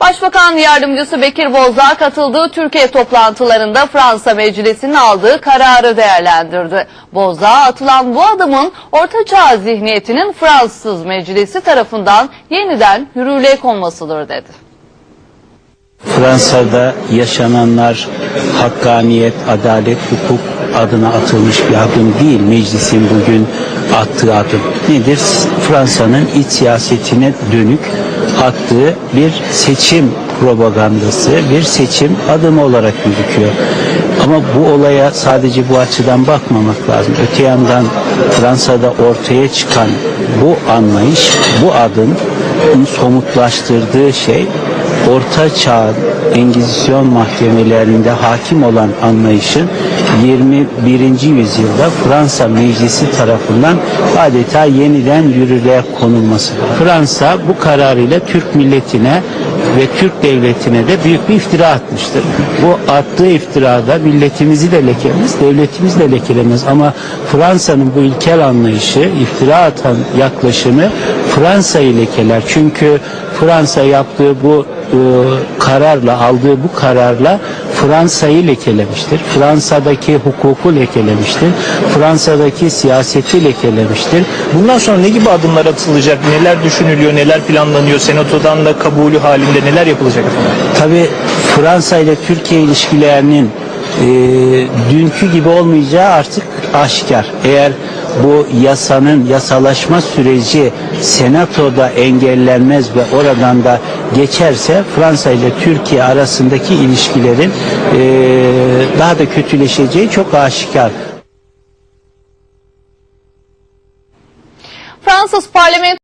Başbakan Yardımcısı Bekir Bozdağ katıldığı Türkiye toplantılarında Fransa Meclisi'nin aldığı kararı değerlendirdi. Bozdağ atılan bu adımın Ortaçağ zihniyetinin Fransız Meclisi tarafından yeniden yürürlüğe konmasıdır dedi. Fransa'da yaşananlar hakkaniyet, adalet, hukuk adına atılmış bir adım değil. Meclisin bugün attığı adım nedir? Fransa'nın iç siyasetine dönük attığı bir seçim propagandası, bir seçim adımı olarak gözüküyor. Ama bu olaya sadece bu açıdan bakmamak lazım. Öte yandan Fransa'da ortaya çıkan bu anlayış, bu adım somutlaştırdığı şey Orta Çağ Engizisyon mahkemelerinde hakim olan anlayışın 21. yüzyılda Fransa Meclisi tarafından adeta yeniden yürürlüğe konulması. Fransa bu kararıyla Türk milletine ve Türk devletine de büyük bir iftira atmıştır. Bu attığı iftirada milletimizi de lekelemez, devletimizi de lekelemez ama Fransa'nın bu ilkel anlayışı, iftira atan yaklaşımı Fransa'yı lekeler. Çünkü Fransa yaptığı bu kararla, aldığı bu kararla Fransa'yı lekelemiştir. Fransa'daki hukuku lekelemiştir. Fransa'daki siyaseti lekelemiştir. Bundan sonra ne gibi adımlar atılacak, neler düşünülüyor, neler planlanıyor, senatodan da kabulü halinde neler yapılacak efendim? Tabi Fransa ile Türkiye ilişkilerinin e, dünkü gibi olmayacağı artık aşikar. Eğer bu yasanın yasalaşma süreci senatoda engellenmez ve oradan da geçerse Fransa ile Türkiye arasındaki ilişkilerin e, daha da kötüleşeceği çok aşikar. Fransız parlamento